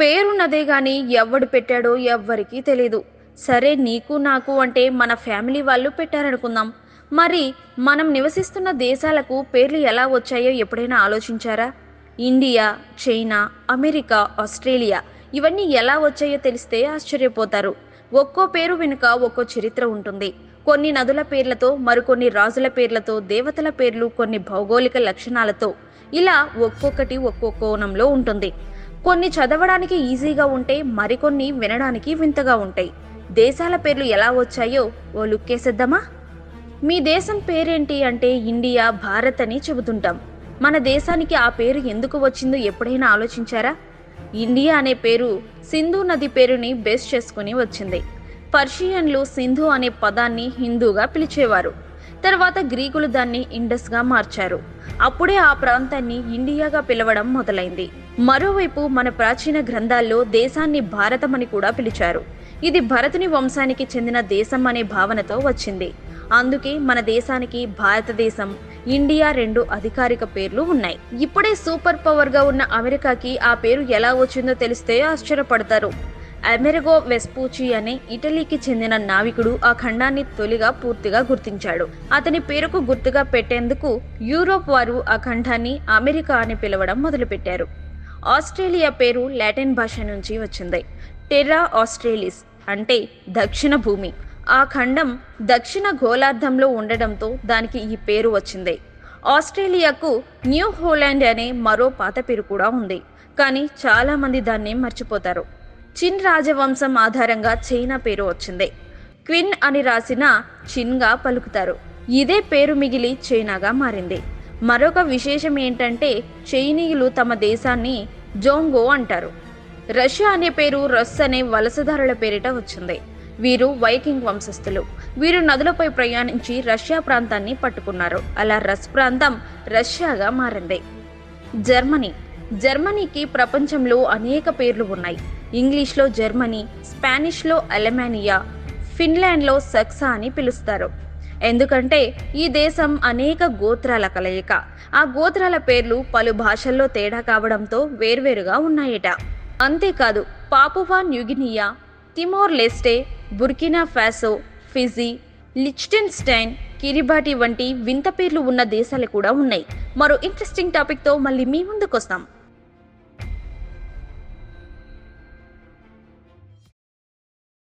పేరున్నదే గాని ఎవడు పెట్టాడో ఎవ్వరికీ తెలీదు. సరే నీకు నాకు అంటే మన ఫ్యామిలీ వాళ్ళు పెట్టారనుకుందాం. మరి మనం నివసిస్తున్న దేశాలకు పేర్లు ఎలా వచ్చాయో ఎప్పుడైనా ఆలోచించారా? ఇండియా చైనా అమెరికా ఆస్ట్రేలియా ఇవన్నీ ఎలా వచ్చాయో తెలిస్తే ఆశ్చర్యపోతారు. ఒక్కో పేరు వెనుక ఒక్కో చరిత్ర ఉంటుంది. కొన్ని నదుల పేర్లతో మరికొన్ని రాజుల పేర్లతో దేవతల పేర్లు కొన్ని భౌగోళిక లక్షణాలతో ఇలా ఒక్కొక్కటి ఒక్కో కోణంలో ఉంటుంది. కొన్ని చదవడానికి ఈజీగా ఉంటే మరికొన్ని వినడానికి వింతగా ఉంటాయి. దేశాల పేర్లు ఎలా వచ్చాయో ఓ లుక్కేసేద్దామా మీ దేశం పేరేంటి అంటే ఇండియా భారత్ అని చెబుతుంటాం. మన దేశానికి ఆ పేరు ఎందుకు వచ్చిందో ఎప్పుడైనా ఆలోచించారా? ఇండియా అనే పేరు సింధు నది పేరుని బేస్ చేసుకుని వచ్చింది. పర్షియన్లు సింధు అనే పదాన్ని హిందూగా పిలిచేవారు. తర్వాత గ్రీకులు దాన్ని ఇండస్గా మార్చారు. అప్పుడే ఆ ప్రాంతాన్ని ఇండియాగా పిలవడం మొదలైంది. మరోవైపు మన ప్రాచీన గ్రంథాల్లో దేశాన్ని భారతమని కూడా పిలిచారు. ఇది భరతుని వంశానికి చెందిన దేశం అనే భావనతో వచ్చింది. అందుకే మన దేశానికి భారతదేశం ఇండియా రెండు అధికారిక పేర్లు ఉన్నాయి. ఇప్పుడే సూపర్ పవర్గా ఉన్న అమెరికాకి ఆ పేరు ఎలా వచ్చిందో తెలిస్తే ఆశ్చర్యపడతారు. అమెరిగో వెస్పూచి అనే ఇటలీకి చెందిన నావికుడు ఆ ఖండాన్ని తొలిగా పూర్తిగా గుర్తించాడు. అతని పేరుకు గుర్తుగా పెట్టేందుకు యూరోప్ వారు ఆ ఖండాన్ని అమెరికా అని పిలవడం మొదలుపెట్టారు. ఆస్ట్రేలియా పేరు లాటిన్ భాష నుంచి వచ్చింది. టెర్రా ఆస్ట్రేలిస్ అంటే దక్షిణ భూమి. ఆ ఖండం దక్షిణ గోళార్ధంలో ఉండడంతో దానికి ఈ పేరు వచ్చింది. ఆస్ట్రేలియాకు న్యూ హోలాండ్ అనే మరో పాత పేరు కూడా ఉంది. కానీ చాలామంది దాన్ని మర్చిపోతారు. చిన్ రాజవంశం ఆధారంగా చైనా పేరు వచ్చింది. క్విన్ అని రాసిన చిన్గా పలుకుతారు. ఇదే పేరు మిగిలి చైనాగా మారింది. మరొక విశేషం ఏంటంటే చైనీయులు తమ దేశాన్ని జోంగో అంటారు. రష్యా అనే పేరు రస్ అనే వలసదారుల పేరిట వచ్చింది. వీరు వైకింగ్ వంశస్థులు. వీరు నదులపై ప్రయాణించి రష్యా ప్రాంతాన్ని పట్టుకున్నారు. అలా రస్ ప్రాంతం రష్యాగా మారింది. జర్మనీ. జర్మనీకి ప్రపంచంలో అనేక పేర్లు ఉన్నాయి. ఇంగ్లీష్లో జర్మనీ స్పానిష్లో అలమానియా ఫిన్లాండ్లో సక్సా అని పిలుస్తారు. ఎందుకంటే ఈ దేశం అనేక గోత్రాల కలయిక. ఆ గోత్రాల పేర్లు పలు భాషల్లో తేడా కావడంతో వేర్వేరుగా ఉన్నాయట. అంతేకాదు Papua New Guinea Timor Leste Burkina Faso Fiji Liechtenstein Kiribati వంటి వింత పేర్లు ఉన్న దేశాలు కూడా ఉన్నాయి. మరో ఇంట్రెస్టింగ్ టాపిక్తో మళ్ళీ మీ ముందుకు వస్తాం